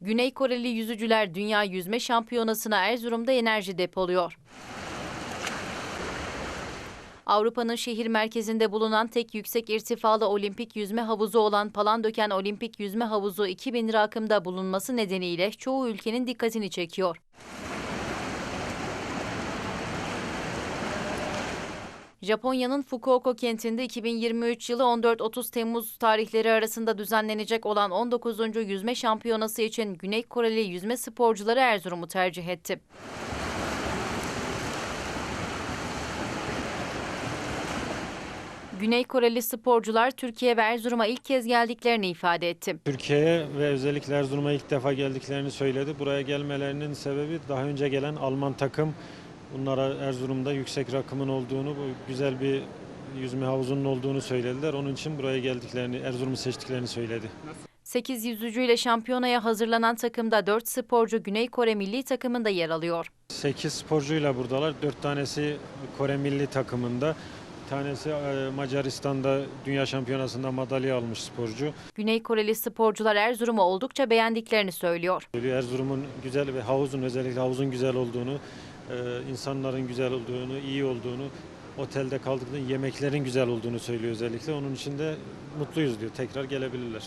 Güney Koreli yüzücüler Dünya Yüzme Şampiyonası'na Erzurum'da enerji depoluyor. Avrupa'nın şehir merkezinde bulunan tek yüksek irtifalı olimpik yüzme havuzu olan Palandöken Olimpik Yüzme Havuzu 2000 rakımda bulunması nedeniyle çoğu ülkenin dikkatini çekiyor. Japonya'nın Fukuoka kentinde 2023 yılı 14-30 Temmuz tarihleri arasında düzenlenecek olan 19. Yüzme Şampiyonası için Güney Koreli yüzme sporcuları Erzurum'u tercih etti. Güney Koreli sporcular Türkiye ve Erzurum'a ilk kez geldiklerini ifade etti. Türkiye'ye ve özellikle Erzurum'a ilk defa geldiklerini söyledi. Buraya gelmelerinin sebebi daha önce gelen Alman takım bunlara Erzurum'da yüksek rakımın olduğunu, bu güzel bir yüzme havuzunun olduğunu söylediler. Onun için buraya geldiklerini, Erzurum'u seçtiklerini söyledi. 8 yüzücüyle şampiyonaya hazırlanan takımda 4 sporcu Güney Kore milli takımında yer alıyor. 8 sporcuyla buradalar. 4 tanesi Kore milli takımında. Tanesi e, Macaristan'da Dünya Şampiyonası'nda madalya almış sporcu. Güney Koreli sporcular Erzurum'u oldukça beğendiklerini söylüyor. Erzurum'un güzel ve havuzun özellikle havuzun güzel olduğunu, e, insanların güzel olduğunu, iyi olduğunu, otelde kaldıklarında yemeklerin güzel olduğunu söylüyor özellikle. Onun için de mutluyuz diyor. Tekrar gelebilirler.